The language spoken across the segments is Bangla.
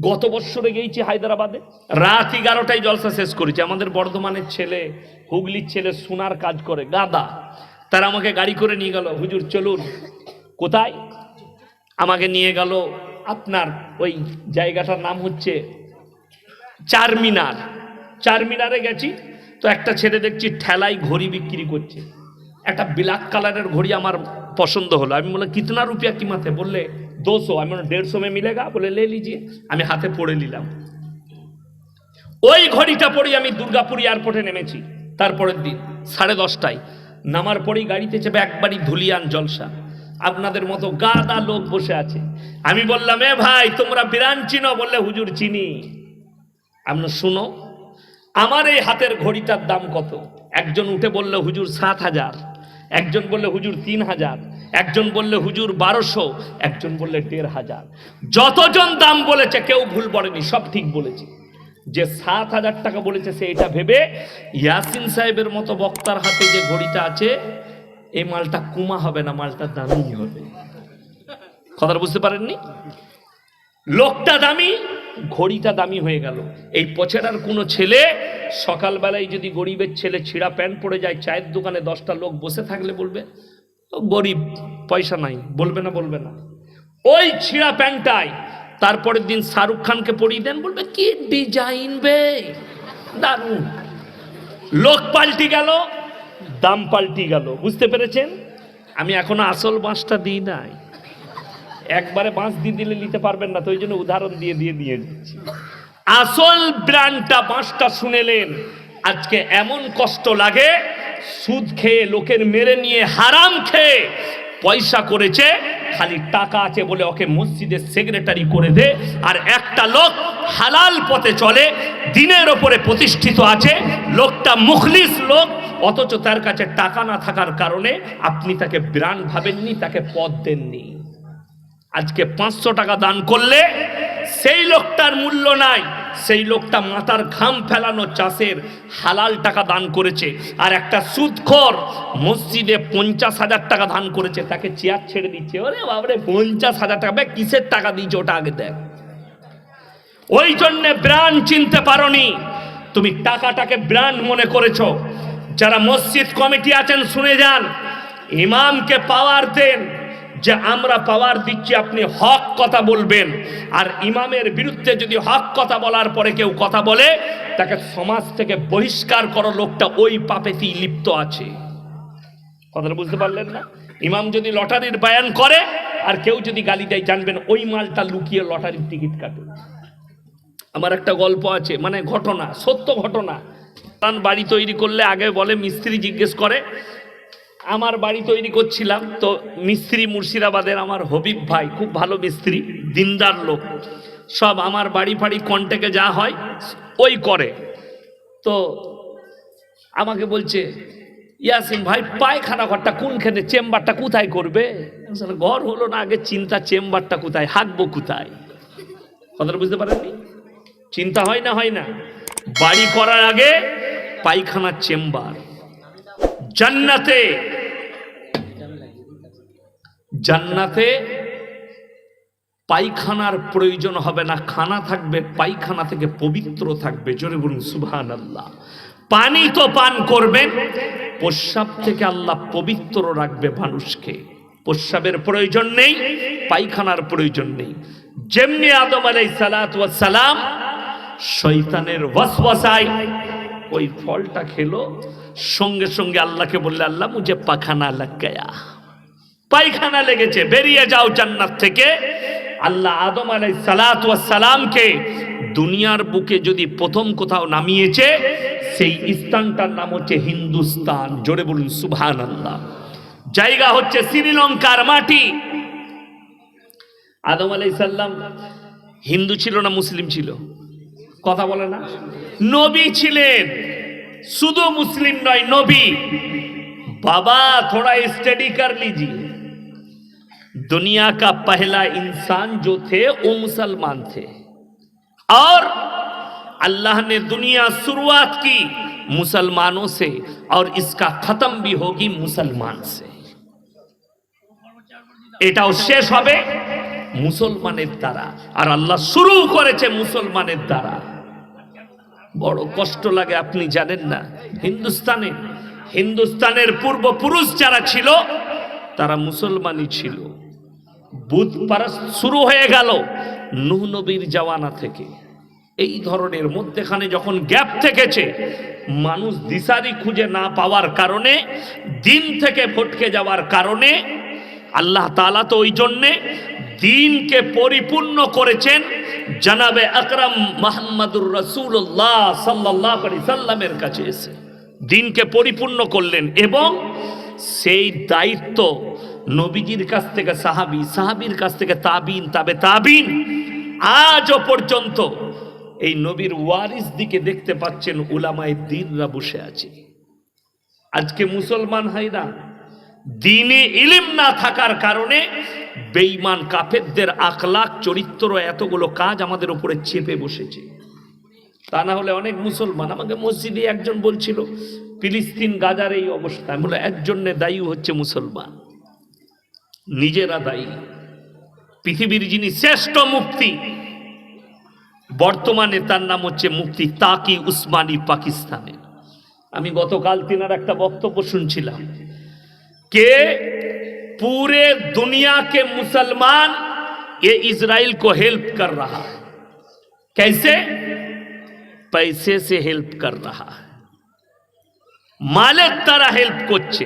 গত বছরে গেছি হায়দ্রাবাদে। রাত এগারোটায় জলসা শেষ করেছি। আমাদের বর্ধমানের ছেলে, হুগলির ছেলে সোনার কাজ করে, গাদা। তারা আমাকে গাড়ি করে নিয়ে গেল, হুজুর, চলুন। কোথায়? আমাকে নিয়ে গেল আপনার ওই জায়গাটার নাম হচ্ছে চারমিনার। চারমিনারে গেছি, তো একটা ছেলে দেখছি ঠেলাই ঘড়ি বিক্রি করছে। একটা ব্ল্যাক কালারের ঘড়ি আমার পছন্দ হলো। আমি বললাম, কিতনা রুপিয়া কিমাতে বললে দোশো আমি দেড়শো মে মিলেগা বলে লে লিজিয়ে আমি হাতে পড়ে নিলাম। ওই ঘড়িটা পরে আমি দুর্গাপুর এয়ারপোর্টে নেমেছি, তারপরের দিন, সাড়ে দশটায়। নামার পরেই গাড়িতে চেপে একবারই ধুলিয়ান জলসা। আপনাদের মতো গাদা লোক বসে আছে। আমি বললাম, এ ভাই, তোমরা বিরান চিনো? বললে, হুজুর, চিনি। আপনি শুনো, আমার এই হাতের ঘড়িটার দাম কত? একজন উঠে বললে, হুজুর, সাত হাজার। একজন বললে হুজুর তিন হাজার, একজন বললে হুজুর বারোশো, একজন বললে দেড় হাজার। যতজন দাম বলেছে, কেউ ভুল বলেনি, সব ঠিক বলেছে। যে সাত হাজার টাকা বলেছে সে এটা ভেবে ইয়াসিন সাহেবের মতো বক্তার হাতে যে ঘড়িটা আছে এই মালটা কুমা হবে না, মালটা দামি হবে। কথাটা বুঝতে পারেননি? লোকটা দামি ঘড়িটা দামি হয়ে গেল। এই পছেড়ার কোনো ছেলে সকালবেলায় যদি গরিবের ছেলে ছিঁড়া প্যান্ট পরে যায়, চায়ের দোকানে দশটা লোক বসে থাকলে বলবে, "ও গরিব, পয়সা নাই। বলবে না বলবে না। ওই ছিঁড়া প্যান্টটাই তারপরের দিন শাহরুখ খানকে পরিয়ে দেন, বলবে, কি ডিজাইন বে, দারুণ। লোক পাল্টি গেল, দাম পাল্টি গেল। বুঝতে পেরেছেন? আমি এখনও আসল বাঁশটা দিই নাই। একবারে বাঁশ দিয়ে দিলে নিতে পারবেন না, তো ওই জন্য উদাহরণ দিয়ে দিয়ে দিয়ে দিচ্ছি। আসল ব্র্যান্ডটা বাঁশটা শুনেলেন, আজকে এমন কষ্ট লাগে, সুদ খেয়ে লোকের মেরে নিয়ে হারাম খেয়ে পয়সা করেছে, খালি টাকা আছে বলে ওকে মসজিদের সেক্রেটারি করে দে, আর একটা লোক হালাল পথে চলে, দিনের ওপরে প্রতিষ্ঠিত আছে, লোকটা মুখলিস লোক, অথচ তার কাছে টাকা না থাকার কারণে আপনি তাকে ব্রান্ড ভাবেননি, তাকে পদ দেননি। আজকে পাঁচশো টাকা দান করলে সেই লোকটার মূল্য নাই। সেই লোকটা মাথার ঘাম ফেলানো চাষের হালাল টাকা দান করেছে। আর একটা সুদখর মসজিদে পঞ্চাশ হাজার টাকা দান করেছে। তাকে চেয়ার ছেড়ে দিচ্ছে। ওরে বাবরে পঞ্চাশ হাজার টাকা। বে, কিসের টাকা দিয়েছে ওটা আগে দেখ। ওই জন্যে ব্র্যান্ড চিনতে পারোনি। তুমি টাকাটাকে ব্র্যান্ড মনে করেছ। যারা মসজিদ কমিটি আছেন শুনে যান। ইমামকে পাওয়ার দেন। যে আমরা পাওয়ার দিচ্ছি, আপনি হক কথা বলবেন। আর ইমামের বিরুদ্ধে যদি হক কথা বলার পরে কেউ কথা বলে, তাকে সমাজ থেকে বহিষ্কার করো লোকটা ওই পাপেতেই লিপ্ত আছে। কথাটা বুঝতে পারলেন না? ইমাম যদি লটারির বায়ান করে, আর কেউ যদি গালি দেয়, জানবেন ওই মালটা লুকিয়ে লটারির টিকিট কাটে। আমার একটা গল্প আছে মানে ঘটনা, সত্য ঘটনা। তার বাড়ি তৈরি করলে আগে বলে, মিস্ত্রি জিজ্ঞেস করে আমার বাড়ি তৈরি করছিলাম, তো মিস্ত্রি মুর্শিদাবাদের আমার হবিব ভাই, খুব ভালো মিস্ত্রি, দিনদার লোক। সব আমার বাড়ি ফাড়ি কন্টেকে যা হয়, ওই করে। তো আমাকে বলছে, ইয়াসিন ভাই, পায়খানা ঘরটা কোনখানে, চেম্বারটা কোথায় করবে? ঘর হলো না, আগে চিন্তা, চেম্বারটা কোথায়, হাঁকবো কোথায়? কথাটা বুঝতে পারেননি? চিন্তা হয় না হয় না। বাড়ি করার আগে পায়খানার চেম্বার। জান্নাতে। জান্নাতে পায়খানার প্রয়োজন হবে না, খানা থাকবে, পায়খানা থেকে পবিত্র থাকবে, জোরে বলুন সুবহান আল্লাহ পানি তো পান করবেন প্রস্রাব থেকে আল্লাহ পবিত্র রাখবে মানুষকে। প্রস্রাবের প্রয়োজন নেই, পায়খানার প্রয়োজন নেই। যেমনি আদম আলাই সালাম শৈতানের ওয়াসওয়াসায় ওই ফলটা খেলো সঙ্গে সঙ্গে আল্লাহকে বললে, আল্লাহ মুঝে পাখানা লাগ গয়া। পায়খানা লেগেছে, বেরিয়ে যাও জান্নাত থেকে। আল্লাহ আদম আলাই সালাত সালামকে দুনিয়ার বুকে যদি প্রথম কোথাও নামিয়েছে, সেই স্থানটার নাম হচ্ছে হিন্দুস্তান। জোরে বলুন সুভান আল্লাহ জায়গা হচ্ছে শ্রীলঙ্কার মাটি। আদম আলাই সাল্লাম হিন্দু ছিল না মুসলিম ছিল? কথা বলে না? নবী ছিলেন। শুধু মুসলিম নয় নবী बाबा थोड़ा स्टडी कर लीजिए दुनिया का पहला इंसान जो थे वो मुसलमान थे और अल्लाह ने दुनिया शुरुआत की मुसलमानों से और इसका खत्म भी होगी मुसलमान से এটাও শেষ হবে মুসলমানের দ্বারা আর আল্লাহ শুরু করেছে মুসলমানের দ্বারা বড় কষ্ট লাগে, আপনি জানেন না। হিন্দুস্তানে, হিন্দুস্তানের পূর্বপুরুষ যারা ছিল, তারা মুসলমানই ছিল। বুধ পারস শুরু হয়ে গেল নুহ নবীর জওয়ানা থেকে। এই ধরনের মধ্যেখানে যখন গ্যাপ থেকেছে, মানুষ দিশারি খুঁজে না পাওয়ার কারণে, দিন থেকে ফটকে যাওয়ার কারণে, আল্লাহ তালা তো ওই জন্যে দিনকে পরিপূর্ণ করেছেন জানাবে আকরাম মাহমুদুর রসুল্লাহ সাল্লাহ সাল্লামের কাছে এসে দিনকে পরিপূর্ণ করলেন এবং সেই দায়িত্ব নবীজির কাছ থেকে, সাহাবি, সাহাবির কাছ থেকে, তাবিন, তাবে তাবিন, আজও পর্যন্ত এই নবীর ওয়ারিস দিকে দেখতে পাচ্ছেন উলামায় দিনরা বসে আছে। আজকে মুসলমান হাইরা দিনে ইলিম না থাকার কারণে বেঈমান কাফেরদের আখলাক চরিত্র এতগুলো কাজ আমাদের উপরে চেপে বসেছে। তা না হলে অনেক মুসলমান, আমাকে মসজিদে একজন বলছিল, ফিলিস্তিন গাজার এই অবস্থা। বলে একজনে দায়ী হচ্ছে মুসলমান, নিজেরা দায়ী। পৃথিবীর যিনি শ্রেষ্ঠ মুক্তি বর্তমানে তার নাম হচ্ছে মুক্তি তাকি উসমানী পাকিস্তানের। আমি গতকাল তিনার একটা বক্তব্য শুনছিলাম। कि पूरे दुनिया के मुसलमान ये इसराइल को हेल्प कर रहा है। कैसे? पैसे से हेल्प कर रहा है। माले तरह हेल्प कोचे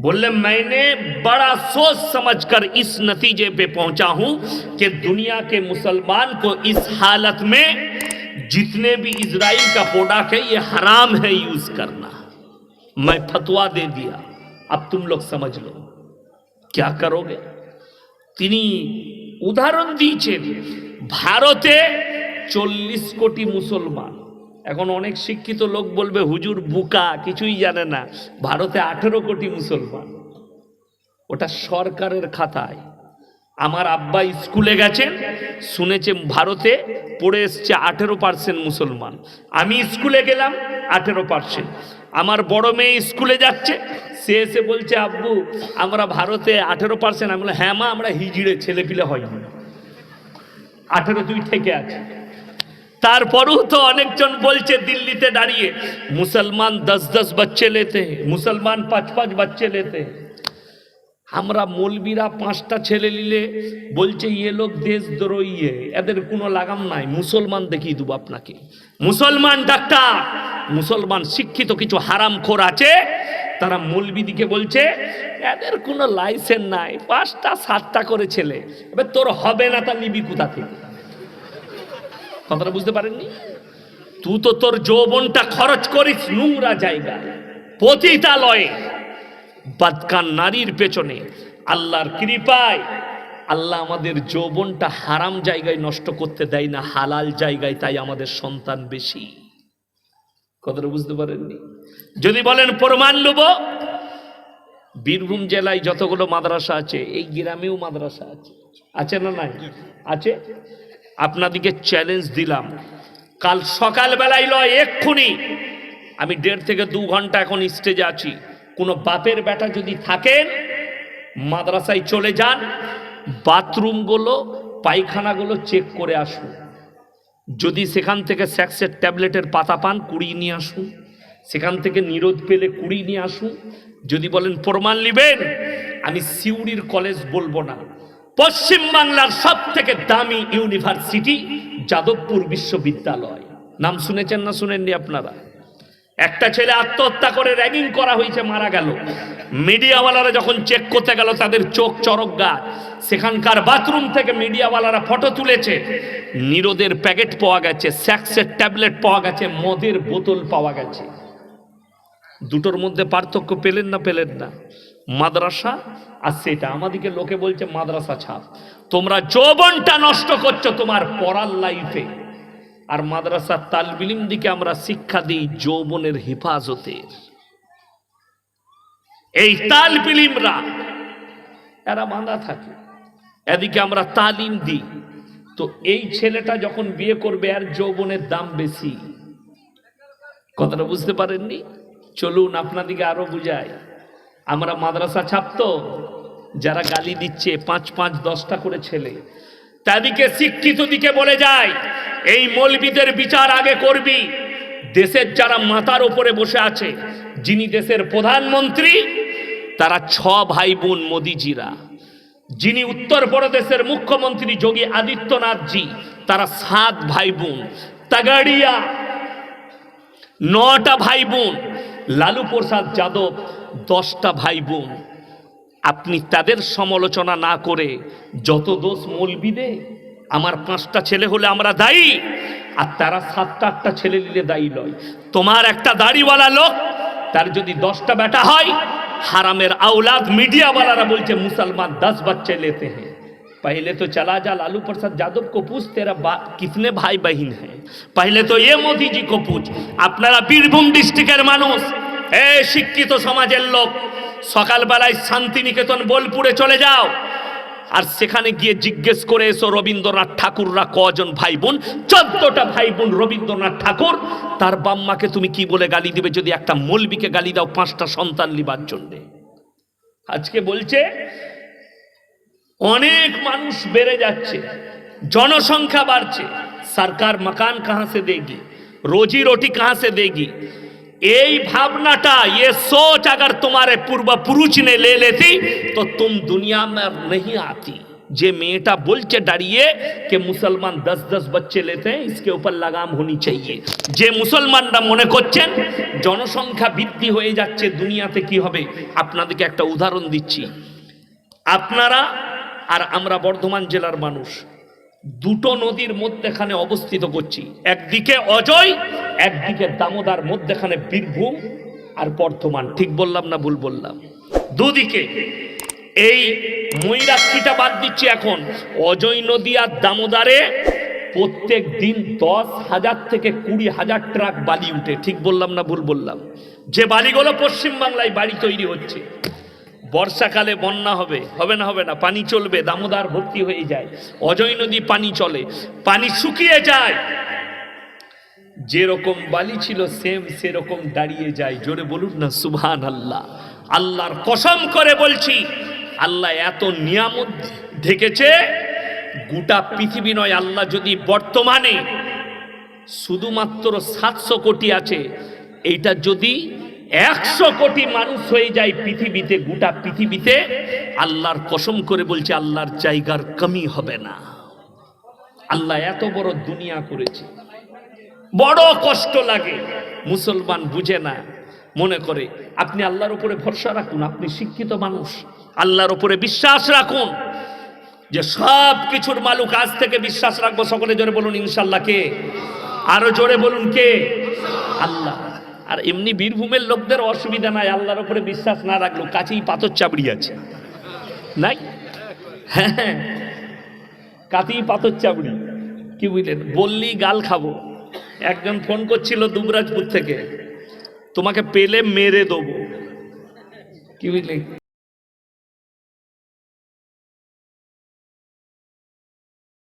बोले, मैंने बड़ा सोच समझकर इस नतीजे पे पहुँचा हूँ कि दुनिया के मुसलमान को इस हालत में जितने भी इसराइल का प्रोडक्ट है, ये हराम है यूज़ करना। मैं फतवा दे दिया। अब तुम लोग समझ लो। क्या करोगे? তিনি উদাহরণ দিয়েছেন, ভারতে চল্লিশ কোটি মুসলমান। এখন অনেক শিক্ষিত লোক বলবে, হুজুর বুকা, কিছুই জানে না। ভারতে আঠেরো কোটি মুসলমান। ওটা সরকারের খাতায়। আমার আব্বা স্কুলে গেছেন, শুনেছেন ভারতে পড়ে এসছে আঠেরো পার্সেন্ট মুসলমান। আমি স্কুলে গেলাম, আঠেরো পার্সেন্ট আমার বড় মেয়ে স্কুলে যাচ্ছে সে এসে বলছে আব্বু আমরা ভারতে আঠেরো পার্সেন্ট আমি বললাম, হ্যাঁ মা আমরা হিজড়ে ছেলেপিলে হয়নি আঠেরো দুই থেকে আছে তারপরও তো অনেকজন বলছে দিল্লিতে দাঁড়িয়ে মুসলমান দশ দশ বাচ্চে লেতে মুসলমান পাঁচ পাঁচ বাচ্চে লেতে। আমরা মলবিরা পাঁচটা ছেলে নিলে বলছে ইয়ে লোক এ। এদের কোনো লাগাম নাই, মুসলমান দেখিয়ে দেবো আপনাকে মুসলমান ডাক্তার, মুসলমান শিক্ষিত কিছু হারাম খোর আছে, তারা মলবিদিকে বলছে, এদের কোনো লাইসেন্স নাই, পাঁচটা, সাতটা করে ছেলে, এবার তোর হবে না তা নিবি কোথা থেকে কথাটা বুঝতে পারেননি তুই তো তোর যৌবনটা খরচ করিস নোংরা জায়গায়, পতিতালয়ে বাদকান নারীর পেছনে। আল্লাহর কৃপায় আল্লাহ আমাদের যৌবনটা হারাম জায়গায় নষ্ট করতে দেয় না, হালাল জায়গায় তাই আমাদের সন্তান বেশি। কথাটা বুঝতে পারেননি? যদি বলেন, প্রমাণ নেব বীরভূম জেলায় যতগুলো মাদ্রাসা আছে, এই গ্রামেও মাদ্রাসা আছে। আছে না নাই? আছে? আপনাদিকে চ্যালেঞ্জ দিলাম। কাল সকালবেলায় লয় এক্ষুনি। আমি দেড় থেকে দু ঘণ্টা এখন স্টেজে আছি। কোনো বাপের বেটা যদি থাকেন, মাদ্রাসায় চলে যান, বাথরুমগুলো, পায়খানাগুলো চেক করে আসুন। যদি সেখান থেকে স্যাক্সের ট্যাবলেটের পাতা পান, কুড়িয়ে নিয়ে আসুন। সেখান থেকে নিরোধ পেলে কুড়িয়ে নিয়ে আসুন। যদি বলেন প্রমাণ নেবেন? আমি সিউড়ির কলেজ বলব না। পশ্চিম বাংলার সব থেকে দামি ইউনিভার্সিটি যাদবপুর বিশ্ববিদ্যালয়। নাম শুনেছেন না শুনেননি আপনারা? একটা ছেলে আত্মহত্যা করে র্যাগিং করা হয়েছে, মারা গেল। মিডিয়াওয়ালারা যখন চেক করতে গেল, তাদের চোখ চরক সেখানকার বাথরুম থেকে মিডিয়াওয়ালারা ফটো তুলেছে। নিরোদের প্যাকেট পাওয়া গেছে স্যাক্সের ট্যাবলেট পাওয়া গেছে, মদের বোতল পাওয়া গেছে। দুটোর মধ্যে পার্থক্য পেলেন না পেলেন না। মাদ্রাসা, আর সেটা আমাদেরকে লোকে বলছে মাদ্রাসা ছাপ। তোমরা যৌবনটা নষ্ট করছ তোমার পড়ার লাইফে আর মাদ্রাসার তালবিলিম দিকে আমরা শিক্ষা দিই যৌবনের হেফাজতের এই তালবিলিমরা, এরা বাঁধা থাকে। এদিকে আমরা তালিম দিই। তো এই ছেলেটা যখন বিয়ে করবে আর যৌবনের দাম বেশি। কথাটা বুঝতে পারেননি? চলুন আপনাদিকে আরও বুঝাই। আমরা মাদ্রাসা ছাপতো যারা গালি দিচ্ছে, পাঁচ পাঁচ দশটা করে ছেলে। তাদেরকে শিক্ষিত দিকে বলে যায়, এই মৌলবিদের বিচার আগে করবি। দেশের যারা মাথার ওপরে বসে আছে, যিনি দেশের প্রধানমন্ত্রী, তারা ছ ভাই বোন মোদিজিরা। যিনি উত্তরপ্রদেশের মুখ্যমন্ত্রী যোগী আদিত্যনাথজি, তারা সাত ভাই বোন তাগাড়িয়া, নটা ভাই বোন লালু প্রসাদ যাদব, দশটা ভাই বোন আপনি তাদের সমালোচনা না করে যত দোষ মলবিদে আমার পাঁচটা ছেলে হলে আমরা দায়ী আর তারা সাতটা আটটা ছেলে নিলে দায়ী নয় তোমার একটা দাড়িওয়ালা লোক তার যদি দশটা বেটা হয় হারামের আওলাদ मीडियावाला बोलते मुसलमान दस बच्चे लेते हैं पहले तो चला जा लालू प्रसाद यादव को पूछ तेरा बा, कितने भाई बहन हैं पहले तो ये मोदी जी को पूछ আপনারা বীরভূম ডিস্ট্রিক্টের মানুষ এ শিক্ষিত সমাজের লোক সকালবেলায় শান্তিনিকেতন বোলপুরে চলে যাও। আর সেখানে গিয়ে জিজ্ঞেস করে এসো, রবীন্দ্রনাথ ঠাকুররা কজন ভাই বোন চোদ্দটা ভাই বোন রবীন্দ্রনাথ ঠাকুর। তার বাম্মাকে তুমি কি বলে গালি দিবে? যদি একটা মলবিকে গালি দাও, পাঁচটা সন্তান লিবার জন্যে। আজকে বলছে, অনেক মানুষ বেড়ে যাচ্ছে, জনসংখ্যা বাড়ছে। সরকার মকান কাহা সে দেগি, রোজি রোটি কাহা সে দেগি। এই ভাবনাটা ये सोच अगर तुम्हारे पूर्वपुरुष ने ले लेती तो तुम दुनिया में नहीं आती যে মেয়েটা বলছে দাঁড়িয়ে কে মুসলমান দশ দশ बच्चे लेते हैं इसके ऊपर लगाम होनी चाहिए যে মুসলমানরা মনে করছেন জনসংখ্যা বৃদ্ধি হয়ে যাচ্ছে দুনিয়াতে কি হবে আপনাদেরকে একটা উদাহরণ দিচ্ছি আপনারা আর আমরা বর্ধমান জেলার মানুষ দুটো নদীর মধ্যেখানে অবস্থিত করছি একদিকে অজয় একদিকে দামোদার, মধ্যেখানে বীরভূম আর বর্ধমান। ঠিক বললাম না ভুল বললাম? দুদিকে এই ময়ূরাক্ষীটা বাদ দিচ্ছি এখন। অজয় নদী আর দামোদারে প্রত্যেক দিন দশ হাজার থেকে কুড়ি হাজার ট্রাক বালি উঠে। ঠিক বললাম না ভুল বললাম? যে বালিগুলো পশ্চিমবাংলায় বাড়ি তৈরি হচ্ছে, বর্ষাকালে বন্যা হবে হবে না হবে না, পানি চলবে, দামোদার ভর্তি হয়ে যায়। অজয় নদী পানি চলে, পানি শুকিয়ে যায়। যেরকম বালি ছিল সেম সেরকম দাঁড়িয়ে যায়। জোরে বলুন না সুবহান আল্লাহ আল্লাহর কসম করে বলছি, আল্লাহ এত নিয়ামত ঢেকেছে, গোটা পৃথিবী নয়, আল্লাহ যদি বর্তমানে শুধুমাত্র সাতশো কোটি আছে, এইটা যদি একশো কোটি মানুষ হয়ে যায় পৃথিবীতে, গোটা পৃথিবীতে, আল্লাহর কসম করে বলছে, আল্লাহর জায়গার কমি হবে না। আল্লাহ এত বড় দুনিয়া করেছে। বড় কষ্ট লাগে। মুসলমান বুঝে না, মনে করে, আপনি আল্লাহর উপরে ভরসা রাখুন, আপনি শিক্ষিত মানুষ। আল্লাহর উপরে বিশ্বাস রাখুন যে সব কিছুর মালুক আজ থেকে বিশ্বাস রাখব। সকলে জোরে বলুন, ইনশাল্লাহ কে? আরও জোরে বলুন, কে? আল্লাহ। আর এমনি বীরভূমের লোকদের অসুবিধা নাই, আল্লাহর উপরে বিশ্বাস না রাখল কাছেই পাথর চাবড়ি আছে। নাই? হ্যাঁ কাতেই পাথর চাবড়ি কি বুঝলেন? বললি গাল খাব। একজন ফোন করছিল দুবরাজপুর থেকে তোমাকে পেলে মেরে দেবো। কি বুঝলি?